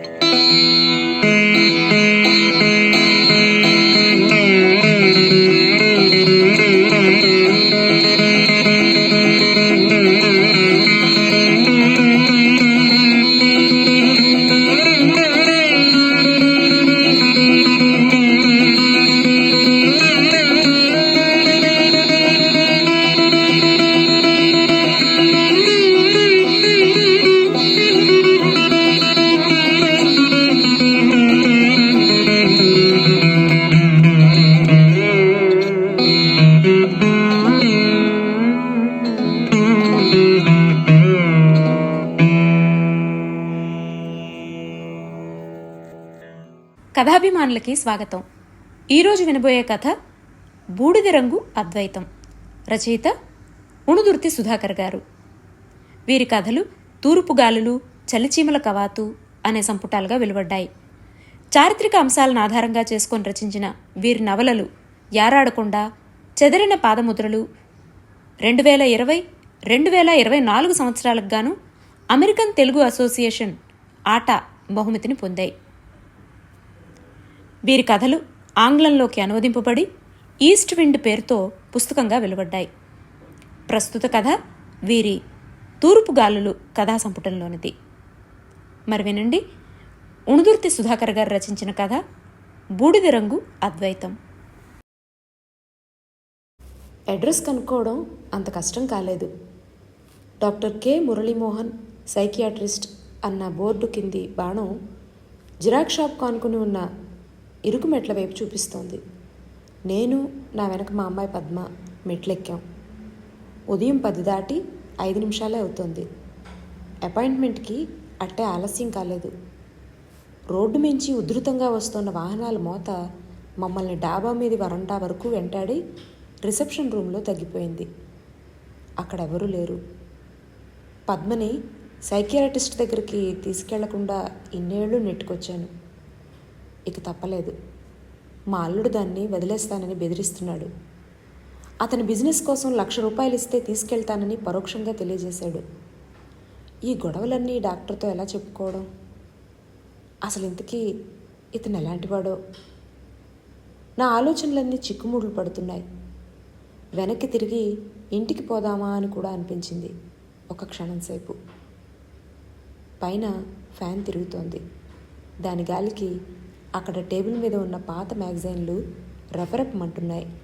Música కథాభిమానులకి స్వాగతం. ఈరోజు వినబోయే కథ బూడిద రంగు అద్వైతం. రచయిత ఉణుదుర్తి సుధాకర్ గారు. వీరి కథలు తూర్పు గాలులు చలిచీమల కవాతు అనే సంపుటాలుగా వెలువడ్డాయి. చారిత్రక అంశాలను ఆధారంగా చేసుకొని రచించిన వీరి నవలలు యారాడకుండా చెదరిన పాదముద్రలు రెండు వేల ఇరవై రెండు వేల ఇరవై నాలుగు సంవత్సరాలకు గాను అమెరికన్ తెలుగు అసోసియేషన్ ఆటా బహుమతిని పొందాయి. వీరి కథలు ఆంగ్లంలోకి అనువదింపబడి ఈస్ట్ విండ్ పేరుతో పుస్తకంగా వెలువడ్డాయి. ప్రస్తుత కథ వీరి తూర్పు గాలులు కథా సంపుటంలోనిది. మరి వినండి. ఉణుదుర్తి సుధాకర్ గారు రచించిన కథ బూడిద రంగు అద్వైతం. అడ్రస్ కనుక్కోవడం అంత కష్టం కాలేదు. Doctor K. మురళీమోహన్ సైకియాట్రిస్ట్ అన్న బోర్డు కింది బాణం జిరాక్ షాప్ కానుకుని ఉన్న ఇరుకు మెట్ల వైపు చూపిస్తోంది. నేను నా వెనక మా అమ్మాయి పద్మ మెట్లెక్కాం. ఉదయం పది దాటి ఐదు నిమిషాలే అవుతుంది. అపాయింట్మెంట్కి అట్టే ఆలస్యం కాలేదు. రోడ్డు మించి ఉధృతంగా వస్తున్న వాహనాల మోత మమ్మల్ని డాబా మీది వరండా వరకు వెంటాడి రిసెప్షన్ రూమ్లో తగ్గిపోయింది. అక్కడెవరూ లేరు. పద్మని సైకియాట్రిస్ట్ దగ్గరికి తీసుకెళ్ళకుండా ఇన్నేళ్ళు నెట్టుకొచ్చాను. ఇక తప్పలేదు. మా అల్లుడు దాన్ని వదిలేస్తానని బెదిరిస్తున్నాడు. అతని బిజినెస్ కోసం లక్ష రూపాయలు ఇస్తే తీసుకెళ్తానని పరోక్షంగా తెలియజేశాడు. ఈ గొడవలన్నీ డాక్టర్తో ఎలా చెప్పుకోవడం? అసలు ఇంతకీ ఇతను ఎలాంటివాడో నా ఆలోచనలన్నీ చిక్కుముడులు పడుతున్నాయి. వెనక్కి తిరిగి ఇంటికి పోదామా అని కూడా అనిపించింది ఒక క్షణం సేపు. పైన ఫ్యాన్ తిరుగుతోంది. దాని గాలికి అక్కడ టేబుల్ మీద ఉన్న పాత మ్యాగజైన్లు రెపరెపమంటున్నాయి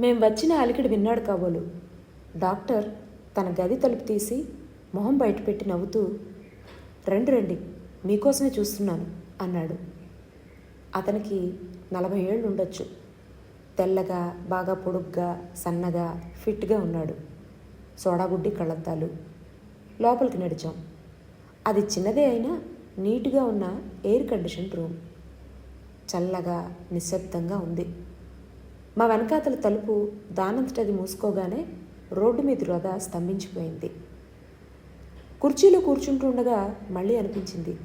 మేం వచ్చిన అలికిడి విన్నాడు కాబోలు. డాక్టర్ తన గది తలుపు తీసి మొహం బయటపెట్టి నవ్వుతూ రండి రండి మీకోసమే చూస్తున్నాను అన్నాడు. అతనికి నలభై ఏళ్ళు ఉండొచ్చు. తెల్లగా బాగా పొడుగ్గా సన్నగా ఫిట్గా ఉన్నాడు. సోడాగుడ్డి కళ్ళద్దాలు. లోపలికి నడిచాం. అది చిన్నదే అయినా నీట్గా ఉన్న ఎయిర్ కండిషన్ రూమ్. చల్లగా నిశ్శబ్దంగా ఉంది. మా వెనకాతల తలుపు దానంతటది మూసుకోగానే రోడ్డు మీద రథ స్తంభించిపోయింది. కుర్చీలో కూర్చుంటుండగా మళ్ళీ అనిపించింది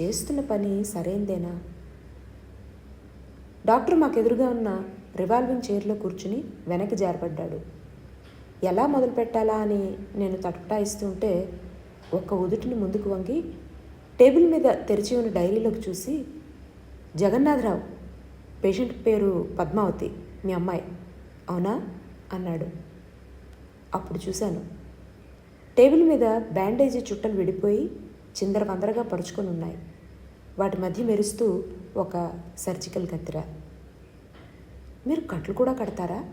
చేస్తున్న పని సరైందేనా? డాక్టర్ మాకెదురుగా ఉన్న రివాల్వింగ్ చైర్లో కూర్చుని వెనక్కి జారపడ్డాడు. ఎలా మొదలు పెట్టాలా? అని నేను తటపటాయిస్తుంటే ఒక్క ఉదుటిని ముందుకు వంగి టేబుల్ మీద తెరిచి ఉన్న డైరీలోకి చూసి జగన్నాథరావు. పేషెంట్ పేరు పద్మావతి మీ అమ్మాయి. అవునా? అన్నాడు. అప్పుడు చూశాను. టేబుల్ మీద బ్యాండేజీ చుట్టలు విడిపోయి చిందర వందరగా పరుచుకొని ఉన్నాయి. వాటి మధ్య మెరుస్తూ ఒక సర్జికల్ కత్తిర. మీరు కట్లు కూడా కడతారా?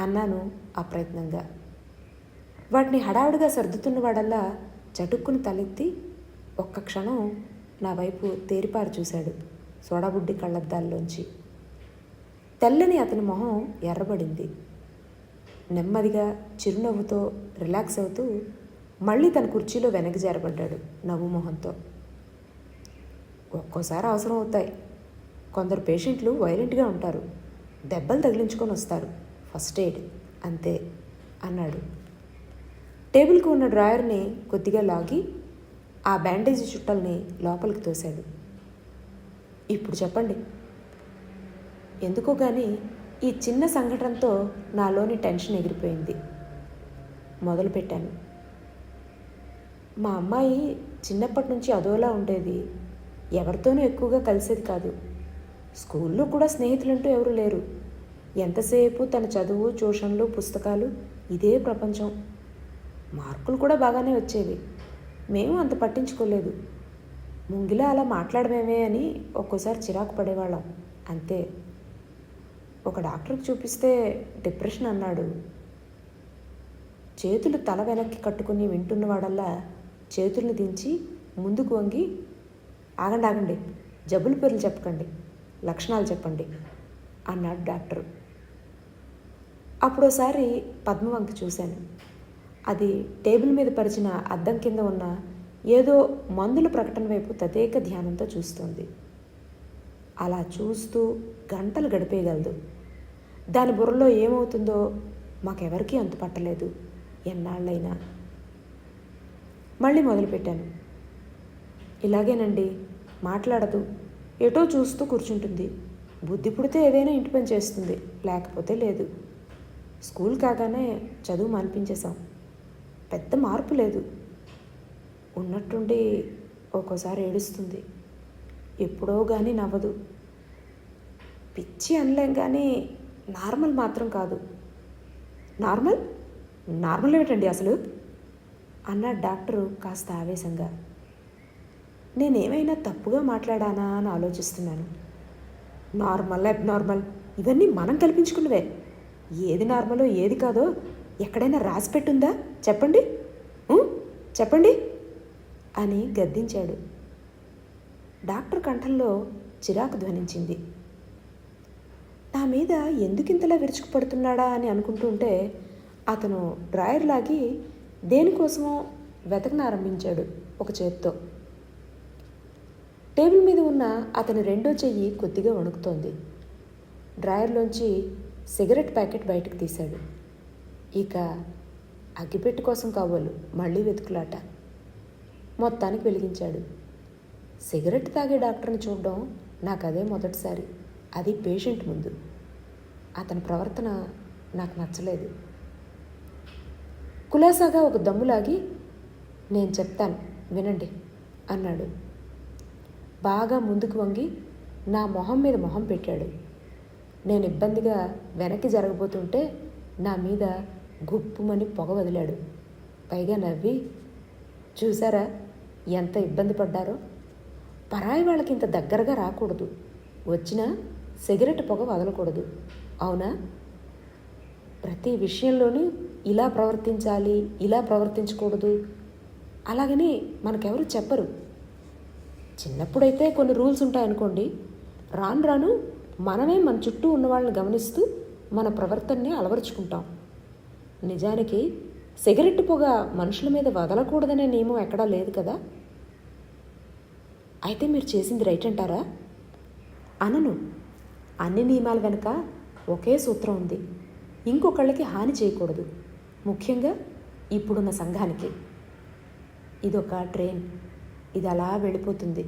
అన్నాను అప్రయత్నంగా. వాటిని హడావుడిగా సర్దుతున్న వాడల్లా చటుక్కుని తలెత్తి ఒక్క క్షణం నా వైపు తేరిపారు చూశాడు. సోడాబుడ్డి కళ్ళద్దాల్లోంచి. తెల్లని అతని మొహం ఎర్రబడింది. నెమ్మదిగా చిరునవ్వుతో రిలాక్స్ అవుతూ మళ్ళీ తన కుర్చీలో వెనక్కి జారబడ్డాడు నవ్వు మొహంతో. ఒక్కోసారి అవసరం అవుతాయి. కొందరు పేషెంట్లు వైలెంట్గా ఉంటారు. దెబ్బలు తగిలించుకొని వస్తారు. ఫస్ట్ ఎయిడ్ అంతే అన్నాడు. టేబుల్కి ఉన్న డ్రాయర్ని కొద్దిగా లాగి ఆ బ్యాండేజీ చుట్టల్ని లోపలికి తోశాడు. ఇప్పుడు చెప్పండి. ఎందుకో కానీ ఈ చిన్న సంఘటనతో నాలోని టెన్షన్ ఎగిరిపోయింది. మొదలుపెట్టాను మా అమ్మాయి చిన్నప్పటి నుంచి అదోలా ఉండేది. ఎవరితోనూ ఎక్కువగా కలిసేది కాదు. స్కూల్లో కూడా స్నేహితులంటూ ఎవరు లేరు. ఎంతసేపు తన చదువు ట్యూషన్లు పుస్తకాలు ఇదే ప్రపంచం. మార్కులు కూడా బాగానే వచ్చేవి. మేము అంత పట్టించుకోలేదు. ముంగిలా అలా మాట్లాడమేమే అని ఒక్కోసారి చిరాకు పడేవాళ్ళం. అంతే. ఒక డాక్టర్కి చూపిస్తే డిప్రెషన్ అన్నాడు. చేతులు తల వెనక్కి కట్టుకుని వింటున్నవాడల్లా చేతుల్ని దించి ముందుకు వంగి ఆగండి ఆగండి జబ్బుల పేర్లు చెప్పకండి లక్షణాలు చెప్పండి అన్నాడు డాక్టరు. అప్పుడోసారి పద్మవంక చూశాను. అది టేబుల్ మీద పరిచిన అద్దం కింద ఉన్న ఏదో మందుల ప్రకటన వైపు తదేక ధ్యానంతో చూస్తోంది. అలా చూస్తూ గంటలు గడిపేయగలదు. దాని బుర్రలో ఏమవుతుందో మాకెవరికీ అంత పట్టలేదు ఎన్నాళ్ళైనా. మళ్ళీ మొదలుపెట్టాను. ఇలాగేనండి మాట్లాడదు. ఎటో చూస్తూ కూర్చుంటుంది. బుద్ధి పుడితే ఏదైనా ఇంటి పని చేస్తుంది లేకపోతే లేదు. స్కూల్ కాగానే చదువు మానిపించేశాం. పెద్ద మార్పు లేదు. ఉన్నట్టుండి ఒక్కోసారి ఏడుస్తుంది. ఎప్పుడో కానీ నవ్వదు. పిచ్చి అనలేం కానీ నార్మల్ మాత్రం కాదు. నార్మల్? నార్మల్ ఏమిటండి అసలు? అన్నాడు డాక్టరు కాస్త ఆవేశంగా. నేనేమైనా తప్పుగా మాట్లాడానా అని ఆలోచిస్తున్నాను. నార్మల్ అబ్నార్మల్ ఇవన్నీ మనం కల్పించుకున్నవే. ఏది నార్మలో ఏది కాదో ఎక్కడైనా రాసి పెట్టుందా? చెప్పండి. చెప్పండి. అని గద్దించాడు. డాక్టర్ కంఠంలో చిరాకు ధ్వనించింది. నా మీద ఎందుకింతలా విరుచుకుపడుతున్నాడా అని అనుకుంటుంటే అతను డ్రాయర్ లాగి దేనికోసమో వెతకనారంభించాడు ఒక చేత్తో. టేబుల్ మీద ఉన్న అతని రెండో చెయ్యి కొద్దిగా వణుకుతోంది. డ్రాయర్లోంచి సిగరెట్ ప్యాకెట్ బయటకు తీశాడు. ఇక అగ్గిపెట్టు కోసం కావాలి మళ్ళీ వెతుకులాట. మొత్తానికి వెలిగించాడు. సిగరెట్ తాగే డాక్టర్ని చూడడం నాకు అదే మొదటిసారి. అది పేషెంట్ ముందు. అతని ప్రవర్తన నాకు నచ్చలేదు. కులాసాగా ఒక దమ్ములాగి నేను చెప్తాను వినండి అన్నాడు. బాగా ముందుకు వంగి నా మొహం మీద మొహం పెట్టాడు. నేను ఇబ్బందిగా వెనక్కి జరగబోతుంటే నా మీద గుప్పుమని పొగ వదిలాడు. పైగా నవ్వి చూసారా ఎంత ఇబ్బంది పడ్డారో? పరాయి వాళ్ళకి ఇంత దగ్గరగా రాకూడదు. వచ్చినా సిగరెట్ పొగ వదలకూడదు. అవునా? ప్రతి విషయంలోనూ ఇలా ప్రవర్తించాలి ఇలా ప్రవర్తించకూడదు. అలాగని మనకెవరు చెప్పరు. చిన్నప్పుడైతే కొన్ని రూల్స్ ఉంటాయనుకోండి. రాను రాను మనమే మన చుట్టూ ఉన్న వాళ్ళని గమనిస్తూ మన ప్రవర్తనని అలవరుచుకుంటాం. నిజానికి సిగరెట్ పొగ మనుషుల మీద వదలకూడదనే నియమం ఎక్కడా లేదు కదా? అయితే మీరు చేసింది రైట్ అంటారా? అనను. అన్ని నియమాల వెనుక ఒకే సూత్రం ఉంది. ఇంకొకళ్ళకి హాని చేయకూడదు. ముఖ్యంగా ఇప్పుడున్న సంఘానికి. ఇదొక ట్రైన్. ఇది అలా వెళ్ళిపోతుంది.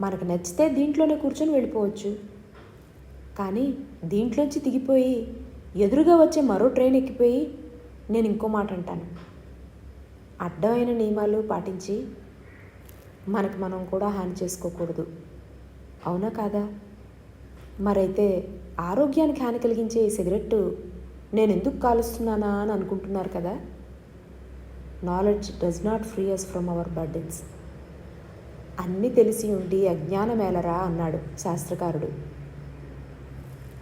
మనకు నచ్చితే దీంట్లోనే కూర్చొని వెళ్ళిపోవచ్చు. కానీ దీంట్లోంచి దిగిపోయి ఎదురుగా వచ్చే మరో ట్రైన్ ఎక్కిపోయి నేను ఇంకో మాట అంటాను. అడ్డమైన నియమాలు పాటించి మనకు మనం కూడా హాని చేసుకోకూడదు. అవునా కాదా? మరైతే ఆరోగ్యానికి హాని కలిగించే ఈ సిగరెట్టు నేను ఎందుకు కాలుస్తున్నానా అని అనుకుంటున్నారు కదా? Knowledge does not free us from our burdens అన్నీ తెలిసి ఉండి అజ్ఞానమేలరా అన్నాడు శాస్త్రకారుడు.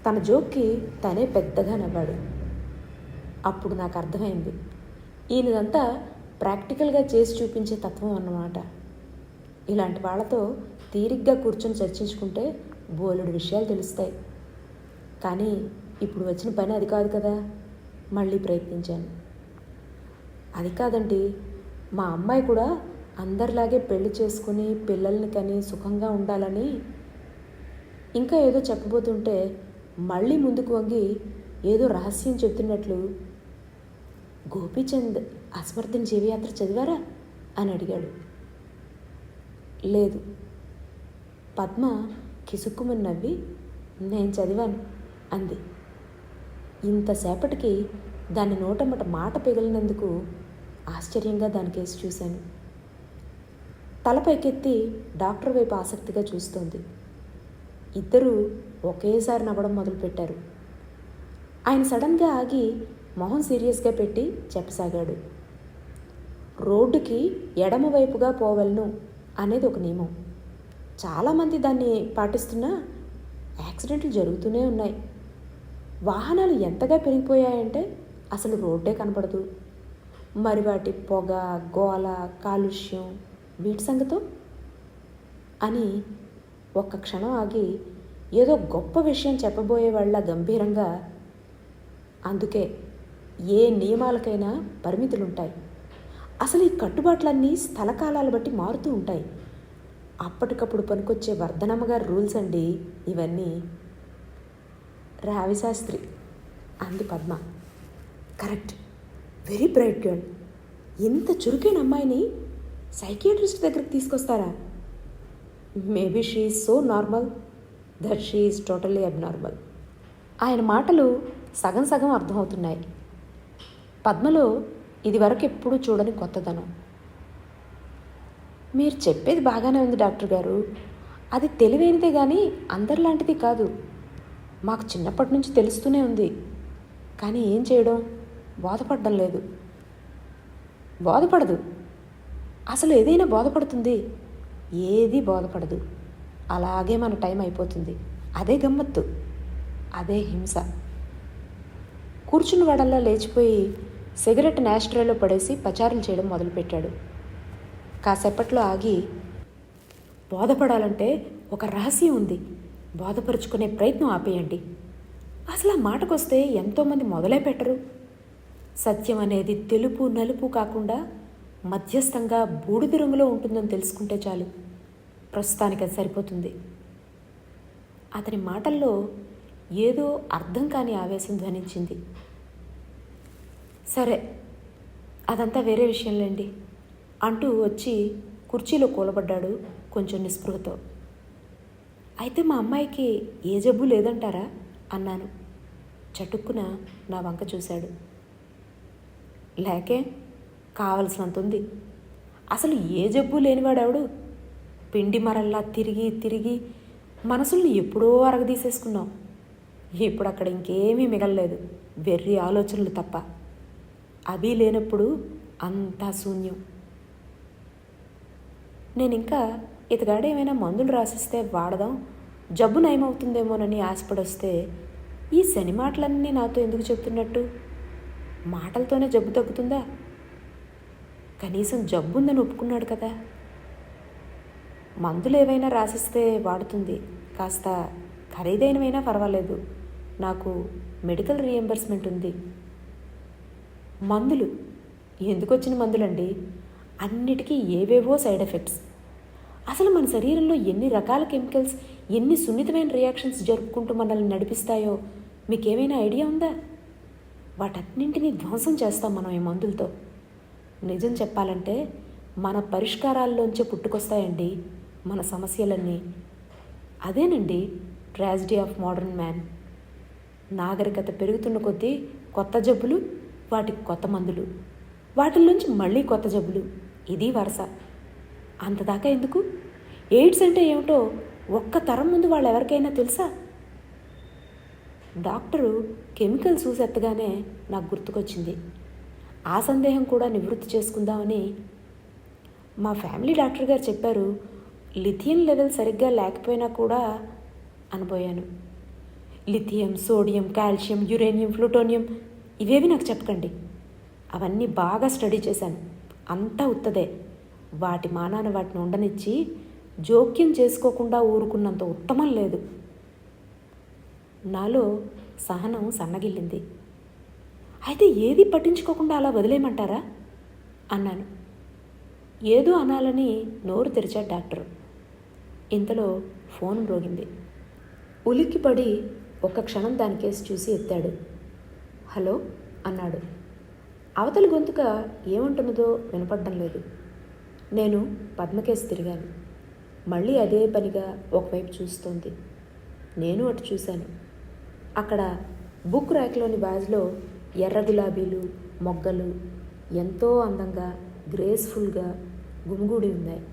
తన జోక్కి తనే పెద్దగా నవ్వాడు. అప్పుడు నాకు అర్థమైంది. ఈయనదంతా ప్రాక్టికల్గా చేసి చూపించే తత్వం అన్నమాట. ఇలాంటి వాళ్ళతో తీరిగ్గా కూర్చొని చర్చించుకుంటే బోలెడు విషయాలు తెలుస్తాయి. కానీ ఇప్పుడు వచ్చిన పని అది కాదు కదా. మళ్ళీ ప్రయత్నించాను. అది కాదండి. మా అమ్మాయి కూడా అందరిలాగే పెళ్ళి చేసుకుని పిల్లల్ని కని సుఖంగా ఉండాలని ఇంకా ఏదో చెప్పబోతుంటే మళ్ళీ ముందుకు వంగి ఏదో రహస్యం చెప్తున్నట్లు గోపీచంద్ అస్మర్థన జీవయాత్ర చదివారా? అని అడిగాడు. లేదు. పద్మ కిసుక్కుమని నవ్వి నేను చదివాను అంది. ఇంతసేపటికి దాని నోటమ్మట మాట పిగిలినందుకు ఆశ్చర్యంగా దాని కేసు చూశాను. తల పైకెత్తి డాక్టర్ వైపు ఆసక్తిగా చూస్తోంది. ఇద్దరూ ఒకేసారి నవ్వడం మొదలుపెట్టారు. ఆయన సడన్గా ఆగి మొహం సీరియస్గా పెట్టి చెప్పసాగాడు. రోడ్డుకి ఎడమవైపుగా పోవలను అనేది ఒక నియమం. చాలామంది దాన్ని పాటిస్తున్నా యాక్సిడెంట్లు జరుగుతూనే ఉన్నాయి. వాహనాలు ఎంతగా పెరిగిపోయాయంటే అసలు రోడ్డే కనపడదు మరి వాటి పొగ గోల కాలుష్యం వీటి సంగతో? అని ఒక్క క్షణం ఆగి ఏదో గొప్ప విషయం చెప్పబోయే వాళ్ళ గంభీరంగా అందుకే ఏ నియమాలకైనా పరిమితులుంటాయి. అసలు ఈ కట్టుబాట్లన్నీ స్థలకాలాలు బట్టి మారుతూ ఉంటాయి. అప్పటికప్పుడు పనికొచ్చే వర్ధనమ్మ గారి రూల్స్ అండి ఇవన్నీ. రావిశాస్త్రి అంది Padma. Correct. Very bright girl. ఇంత చురుకైన అమ్మాయిని సైకియాట్రిస్ట్ దగ్గరికి తీసుకొస్తారా? Maybe she so normal that she is totally abnormal. ఆయన మాటలు సగం సగం అర్థమవుతున్నాయి. పద్మలో ఇదివరకు ఎప్పుడూ చూడని కొత్తదనం. మీరు చెప్పేది బాగానే ఉంది డాక్టర్ గారు. అది తెలివైనదే కానీ అందరిలాంటిది కాదు. మాకు చిన్నప్పటి నుంచి తెలుస్తూనే ఉంది. కానీ ఏం చేయడం? బోధపడడం లేదు. బోధపడదు. అసలు ఏదైనా బోధపడుతుంది. ఏది బోధపడదు. అలాగే మన టైం అయిపోతుంది. అదే గమ్మత్తు. అదే హింస. కూర్చుని వాడల్లా లేచిపోయి సిగరెట్ నాస్ట్రేలో పడేసి పచారులు చేయడం మొదలుపెట్టాడు. కాసేపట్లో ఆగి బోధపడాలంటే ఒక రహస్యం ఉంది. బోధపరుచుకునే ప్రయత్నం ఆపేయండి. అసలు ఆ మాటకొస్తే ఎంతోమంది మొదలే పెట్టరు. సత్యం అనేది తెలుపు నలుపు కాకుండా మధ్యస్థంగా బూడిద రంగులో ఉంటుందని తెలుసుకుంటే చాలు. ప్రస్తుతానికి అది సరిపోతుంది. అతని మాటల్లో ఏదో అర్థం కాని ఆవేశం ధ్వనించింది. సరే అదంతా వేరే విషయంలేండి. అంటూ వచ్చి కుర్చీలో కూలబడ్డాడు కొంచెం నిస్పృహతో. అయితే మా అమ్మాయికి ఏ జబ్బు లేదంటారా? అన్నాను. చటుక్కున నా వంక చూశాడు. లేకే కావలసినంత ఉంది అసలు ఏ జబ్బు లేనివాడెవడు? పిండి మరల్లా తిరిగి తిరిగి మనసుల్ని ఎప్పుడో అరగదీసేసుకున్నాం. ఇప్పుడు అక్కడ ఇంకేమీ మిగలలేదు. వెర్రి ఆలోచనలు తప్ప. అవి లేనప్పుడు అంతా శూన్యం. నేను ఇంకా ఇతగాడు ఏమైనా మందులు రాసిస్తే వాడదాం జబ్బు నయమవుతుందేమోనని ఆశపడొస్తే ఈ శని మాటలన్నీ నాతో ఎందుకు చెప్తున్నట్టు? మాటలతోనే జబ్బు తగ్గుతుందా? కనీసం జబ్బు ఉందని ఒప్పుకున్నాడు కదా. మందులు ఏవైనా రాసిస్తే వాడుతుంది కాస్త ఖరీదైనవైనా పర్వాలేదు. నాకు మెడికల్ రీఎంబర్స్మెంట్ ఉంది. మందులు. ఎందుకు వచ్చిన మందులండి? అన్నిటికీ ఏవేవో సైడ్ ఎఫెక్ట్స్. అసలు మన శరీరంలో ఎన్ని రకాల కెమికల్స్ ఎన్ని సున్నితమైన రియాక్షన్స్ జరుపుకుంటూ మనల్ని నడిపిస్తాయో మీకేమైనా ఐడియా ఉందా? వాటన్నింటినీ ధ్వంసం చేస్తాం మనం ఈ మందులతో. నిజం చెప్పాలంటే మన పరిష్కారాల్లోంచే పుట్టుకొస్తాయండి మన సమస్యలన్నీ. అదేనండి ట్రాజిడీ ఆఫ్ మోడర్న్ మ్యాన్. నాగరికత పెరుగుతున్న కొద్దీ కొత్త జబ్బులు వాటికి కొత్త మందులు వాటిల్లోంచి మళ్ళీ కొత్త జబ్బులు. ఇది వరుస. అంతదాకా ఎందుకు? ఎయిడ్స్ అంటే ఏమిటో ఒక్క తరం ముందు వాళ్ళు ఎవరికైనా తెలుసా? డాక్టరు కెమికల్ చూసెత్తగానే నాకు గుర్తుకొచ్చింది. ఆ సందేహం కూడా నివృత్తి చేసుకుందామని మా ఫ్యామిలీ డాక్టర్ గారు చెప్పారు లిథియం లెవెల్ సరిగ్గా లేకపోయినా కూడా అనబోయాను lithium sodium calcium uranium plutonium ఇవేవి నాకు చెప్పకండి. అవన్నీ బాగా స్టడీ చేశాను. అంతా ఉత్తదే. వాటి మానాన వాటిని ఉండనిచ్చి జోక్యం చేసుకోకుండా ఊరుకున్నంత ఉత్తమం లేదు. నాలో సహనం సన్నగిల్లింది. అయితే ఏది పట్టించుకోకుండా అలా వదిలేయమంటారా? అన్నాను. ఏదో అనాలని నోరు తెరిచాడు డాక్టర్. ఇంతలో ఫోన్ మ్రోగింది ఉలిక్కిపడి ఒక్క క్షణం దాని కేసు చూసి ఎత్తాడు. హలో అన్నాడు. అవతలి గొంతుక ఏముంటున్నదో వినపడడం లేదు. నేను పద్మకేసి తిరిగాను. మళ్ళీ అదే పనిగా ఒకవైపు చూస్తోంది. నేను అటు చూశాను. అక్కడ బుక్ ర్యాక్లోని బ్యాజ్లో ఎర్ర గులాబీలు మొగ్గలు ఎంతో అందంగా గ్రేస్ఫుల్గా గుమిగూడి ఉన్నాయి.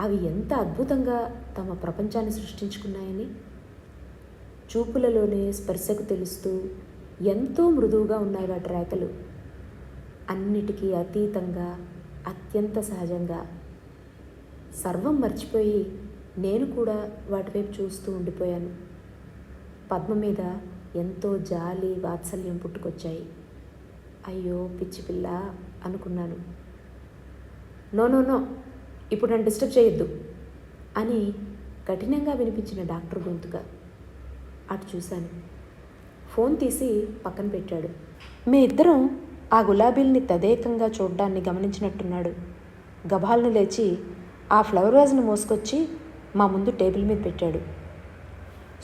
అవి ఎంత అద్భుతంగా తమ ప్రపంచాన్ని సృష్టించుకున్నాయని? చూపులలోనే స్పర్శకు తెలుస్తూ ఎంతో మృదువుగా ఉన్నాయి వాటి రేఖలు అన్నిటికీ అతీతంగా అత్యంత సహజంగా. సర్వం మర్చిపోయి నేను కూడా వాటివైపు చూస్తూ ఉండిపోయాను. పద్మ మీద ఎంతో జాలి వాత్సల్యం పుట్టుకొచ్చాయి. అయ్యో పిచ్చి పిల్ల అనుకున్నాను. నో నో నో ఇప్పుడు నన్ను డిస్టర్బ్ చేయొద్దు అని కఠినంగా వినిపించిన డాక్టర్ గొంతుగా అటు చూశాను. ఫోన్ తీసి పక్కన పెట్టాడు. మీ ఇద్దరం ఆ గులాబీల్ని తదేకంగా చూడ్డాన్ని గమనించినట్టున్నాడు. గభాలను లేచి ఆ ఫ్లవర్ వాజ్ని మోసుకొచ్చి మా ముందు టేబుల్ మీద పెట్టాడు.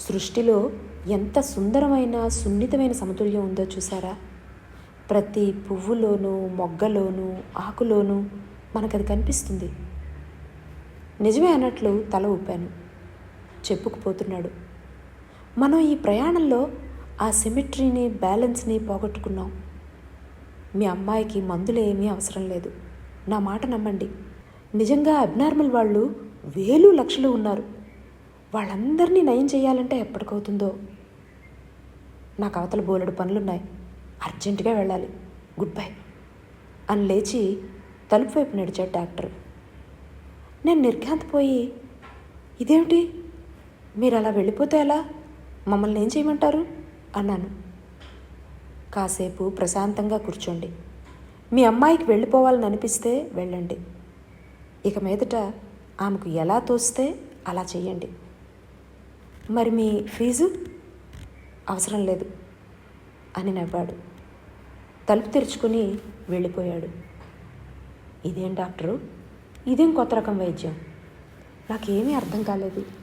సృష్టిలో ఎంత సుందరమైన సున్నితమైన సమతుల్యం ఉందో చూసారా? ప్రతి పువ్వులోనూ మొగ్గలోనూ ఆకులోనూ మనకది కనిపిస్తుంది. నిజమే అన్నట్లు తల ఊపాను. చెప్పుకుపోతున్నాడు. మనం ఈ ప్రయాణంలో ఆ సిమెట్రీని బ్యాలెన్స్ని పోగొట్టుకున్నాం మీ అమ్మాయికి మందులు ఏమీ అవసరం లేదు. నా మాట నమ్మండి. నిజంగా అబ్నార్మల్ వాళ్ళు వేలు లక్షలు ఉన్నారు. వాళ్ళందరినీ నయం చేయాలంటే ఎప్పటికవుతుందో? నాకు అవతల బోలెడు పనులున్నాయి. అర్జెంటుగా వెళ్ళాలి. Good bye. అని లేచి తలుపు వైపు నడిచాడు డాక్టర్. నేను నిర్ఘాంతపోయి ఇదేమిటి? మీరు అలా వెళ్ళిపోతే ఎలా? మమ్మల్ని ఏం చేయమంటారు? అన్నాను. కాసేపు ప్రశాంతంగా కూర్చోండి. మీ అమ్మాయికి వెళ్ళిపోవాలని అనిపిస్తే వెళ్ళండి. ఇక మీదట ఆమెకు ఎలా తోస్తే అలా చేయండి మరి మీ ఫీజు? అవసరం లేదు అని నవ్వాడు. తలుపు తెరుచుకుని వెళ్ళిపోయాడు. ఇదేం డాక్టరు? ఇదేం కొత్త రకం వైద్యం? నాకేమీ అర్థం కాలేదు.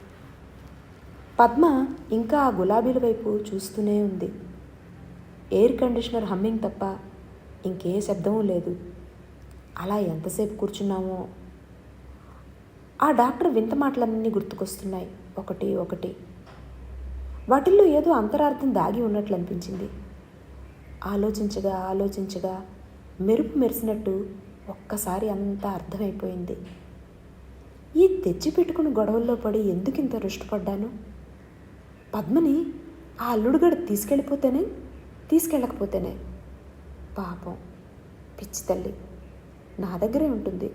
పద్మ ఇంకా ఆ గులాబీల వైపు చూస్తూనే ఉంది. ఎయిర్ కండిషనర్ హమ్మింగ్ తప్ప ఇంకే శబ్దమూ లేదు. అలా ఎంతసేపు కూర్చున్నామో? ఆ డాక్టర్ వింత మాటలన్నీ గుర్తుకొస్తున్నాయి. ఒకటి ఒకటి. వాటిల్లో ఏదో అంతరార్థం దాగి ఉన్నట్లు అనిపించింది ఆలోచించగా ఆలోచించగా మెరుపు మెరిసినట్టు ఒక్కసారి అంతా అర్థమైపోయింది. ఈ తెచ్చిపెట్టుకుని గొడవల్లో పడి ఎందుకు ఇంత రుష్టపడ్డాను? పద్మని ఆ అల్లుడుగడ తీసుకెళ్ళిపోతేనే తీసుకెళ్ళకపోతేనే. పాపం. పిచ్చి తల్లి. నా దగ్గరే ఉంటుంది.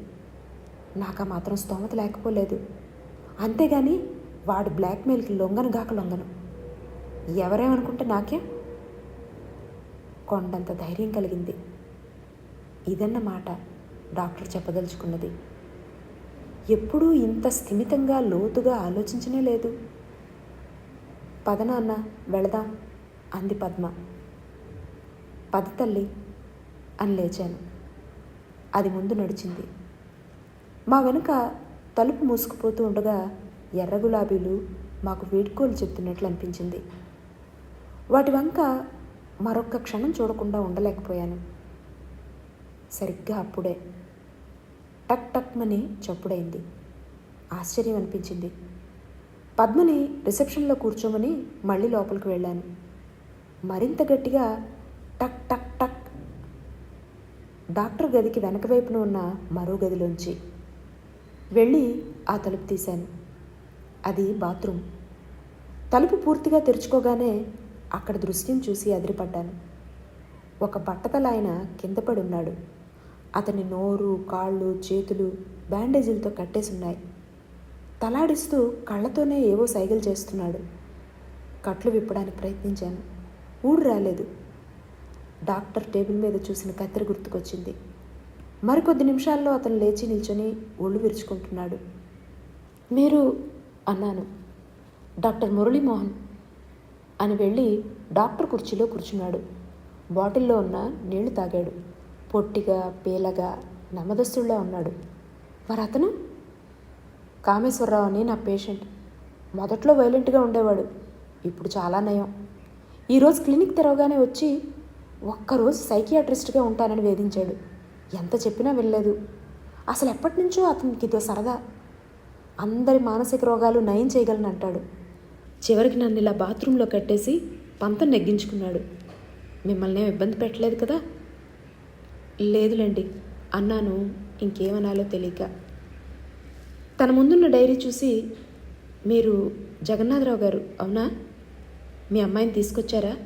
నాకు ఆ మాత్రం స్తోమత లేకపోలేదు. అంతేగాని వాడు బ్లాక్మెయిల్కి లొంగను గాక లొంగను. ఎవరేమనుకుంటే నాకే? కొండంత ధైర్యం కలిగింది. ఇదన్నమాట డాక్టర్ చెప్పదలుచుకున్నది. ఎప్పుడూ ఇంత స్థిమితంగా లోతుగా ఆలోచించనే లేదు. పద నాన్న వెళదాం అంది పద్మ. పద తల్లి అని లేచాను. అది ముందు నడిచింది. మా వెనుక తలుపు మూసుకుపోతూ ఉండగా ఎర్ర గులాబీలు మాకు వీడ్కోలు చెప్తున్నట్లు అనిపించింది. వాటి వంక మరొక్క క్షణం చూడకుండా ఉండలేకపోయాను. సరిగ్గా అప్పుడే. టక్ టక్మని చప్పుడైంది. ఆశ్చర్యం అనిపించింది. పద్మని రిసెప్షన్లో కూర్చోమని మళ్ళీ లోపలికి వెళ్ళాను. మరింత గట్టిగా టక్ టక్ టక్. డాక్టర్ గదికి వెనక వైపున ఉన్న మరో గదిలోంచి వెళ్ళి ఆ తలుపు తీశాను. అది బాత్రూమ్. తలుపు పూర్తిగా తెరుచుకోగానే అక్కడ దృశ్యం చూసి అదిరిపడ్డాను. ఒక బట్టతల ఆయన కింద పడి ఉన్నాడు. అతని నోరు కాళ్ళు చేతులు బ్యాండేజీలతో కట్టేసి ఉన్నాయి తలాడిస్తూ కళ్ళతోనే ఏవో సైగలు చేస్తున్నాడు. కట్లు విప్పడానికి ప్రయత్నించాను. ఊడు రాలేదు. డాక్టర్ టేబుల్ మీద చూసిన కత్తెర గుర్తుకొచ్చింది. మరికొద్ది నిమిషాల్లో అతను లేచి నిల్చొని ఒళ్ళు విరుచుకుంటున్నాడు. మీరు అన్నాను. డాక్టర్ మురళీమోహన్ అని వెళ్ళి డాక్టర్ కుర్చీలో కూర్చున్నాడు. బాటిల్లో ఉన్న నీళ్ళు తాగాడు. పొట్టిగా పేలగా నమ్మదస్తుల్లా ఉన్నాడు. మరి అతను? కామేశ్వరరావు అని నా పేషెంట్. మొదట్లో వైలెంట్గా ఉండేవాడు. ఇప్పుడు చాలా నయం. ఈరోజు క్లినిక్ తెరవగానే వచ్చి ఒక్కరోజు సైకియాట్రిస్ట్గా ఉంటానని వేధించాడు. ఎంత చెప్పినా వెళ్ళలేదు అసలు ఎప్పటి నుంచో అతనికి ఇదో సరదా. అందరి మానసిక రోగాలు నయం చేయగలను అంటాడు. చివరికి నన్ను ఇలా బాత్రూంలో కట్టేసి పంతం నెగ్గించుకున్నాడు. మిమ్మల్ని ఏం ఇబ్బంది పెట్టలేదు కదా? లేదులేండి. అన్నాను. ఇంకేమనాలో తెలియక. తన ముందున్న డైరీ చూసి మీరు జగన్నాథరావు గారు అవునా? మీ అమ్మాయిని తీసుకొచ్చారా?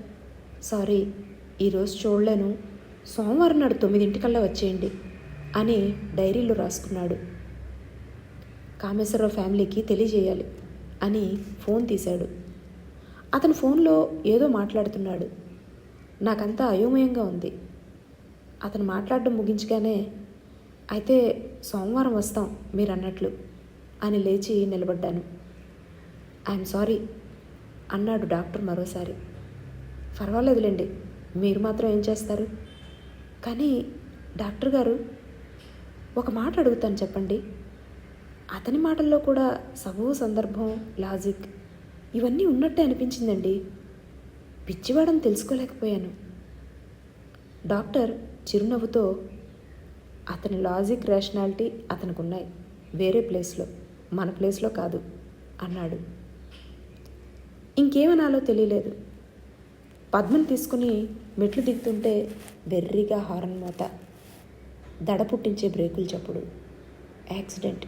సారీ ఈరోజు చూడలేను. సోమవారం నాడు తొమ్మిదింటికల్లా వచ్చేయండి అని డైరీలో రాసుకున్నాడు. కామేశ్వరరావు ఫ్యామిలీకి తెలియజేయాలి అని ఫోన్ తీశాడు. అతను ఫోన్లో ఏదో మాట్లాడుతున్నాడు. నాకంతా అయోమయంగా ఉంది. అతను మాట్లాడడం ముగించగానే అయితే సోమవారం వస్తాం మీరు అన్నట్లు అని లేచి నిలబడ్డాను. ఐఎమ్ సారీ అన్నాడు డాక్టర్ మరోసారి. పర్వాలేదులేండి మీరు మాత్రం ఏం చేస్తారు? కానీ డాక్టర్ గారు ఒక మాట అడుగుతాను చెప్పండి. అతని మాటల్లో కూడా సబు సందర్భం లాజిక్ ఇవన్నీ ఉన్నట్టే అనిపించిందండి. పిచ్చివాడని తెలుసుకోలేకపోయాను. డాక్టర్ చిరునవ్వుతో అతని లాజిక్ రేషనాలిటీ అతనికి ఉన్నాయి వేరే ప్లేస్లో. మన ప్లేస్లో కాదు అన్నాడు. ఇంకేమనాలో తెలియలేదు. పద్మని తీసుకుని మెట్లు దిగుతుంటే వెర్రిగా హారన్ మోత దడ పుట్టించే బ్రేకులు చప్పుడు యాక్సిడెంట్.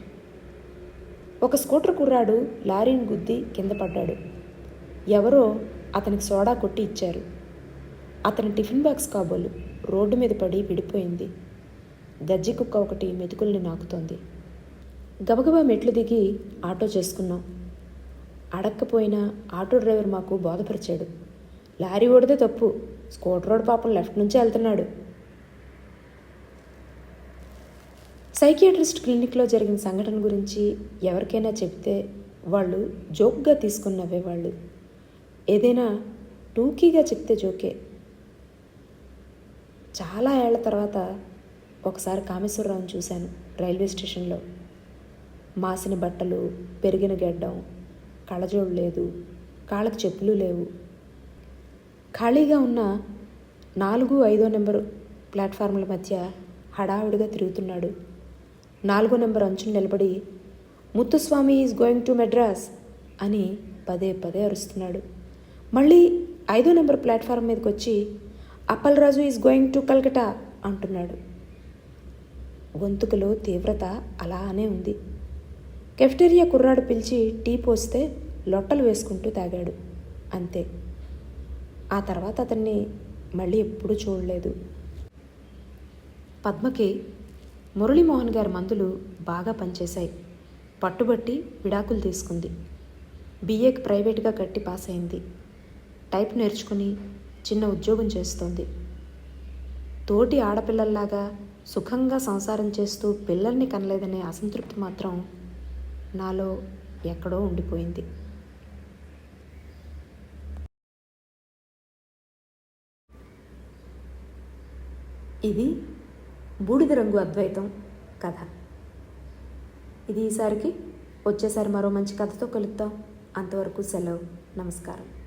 ఒక స్కూటర్ కుర్రాడు లారీని గుద్ది కింద పడ్డాడు. ఎవరో అతనికి సోడా కొట్టి ఇచ్చారు. అతని టిఫిన్ బాక్స్ కాబోలు రోడ్డు మీద పడి విడిపోయింది. గజ్జి కుక్క ఒకటి మెతుకుల్ని నాకుతోంది. గబగబా మెట్లు దిగి ఆటో చేసుకున్నాం. అడక్కపోయినా ఆటో డ్రైవర్ మాకు బోధపరిచాడు. లారీ ఓడితే తప్పు స్కూటర్ రోడ్ పాపం లెఫ్ట్ నుంచే వెళ్తున్నాడు. సైకియాట్రిస్ట్ క్లినిక్లో జరిగిన సంఘటన గురించి ఎవరికైనా చెప్తే వాళ్ళు జోక్గా తీసుకున్నవే వాళ్ళు. ఏదైనా టూకీగా చెప్తే జోకే. చాలా ఏళ్ళ తర్వాత ఒకసారి కామేశ్వరరావుని చూశాను రైల్వే స్టేషన్లో. మాసిన బట్టలు పెరిగిన గెడ్డం కళ్ళజోడు లేదు కాళ్ళకు చెప్పులు లేవు. ఖాళీగా ఉన్న నాలుగు ఐదో నెంబరు ప్లాట్ఫామ్ల మధ్య హడావుడిగా తిరుగుతున్నాడు. నాలుగో నెంబర్ అంచులు నిలబడి Muthuswamy is going to Madras అని పదే పదే అరుస్తున్నాడు. మళ్ళీ ఐదో నెంబర్ ప్లాట్ఫామ్ మీదకి వచ్చి Appalaraju is going to Calcutta అంటున్నాడు. గొంతుకలో తీవ్రత అలానే ఉంది. కెఫ్టేరియా కుర్రాడు పిలిచి టీ పోస్తే లొట్టలు వేసుకుంటూ తాగాడు. అంతే. ఆ తర్వాత అతన్ని మళ్ళీ ఎప్పుడూ చూడలేదు. పద్మకి మురళీమోహన్ గారి మందులు బాగా పనిచేశాయి. పట్టుబట్టి విడాకులు తీసుకుంది. బీఏకి ప్రైవేట్గా కట్టి పాస్ అయింది. టైప్ నేర్చుకుని చిన్న ఉద్యోగం చేస్తోంది. తోటి ఆడపిల్లల్లాగా సుఖంగా సంసారం చేస్తూ పిల్లల్ని కనలేదనే అసంతృప్తి మాత్రం నాలో ఎక్కడో ఉండిపోయింది. ఇది బూడిద రంగు అద్వైతం కథ. ఇది ఈసారికి వచ్చేసారి మరో మంచి కథతో కలుద్దాం. అంతవరకు సెలవు. నమస్కారం.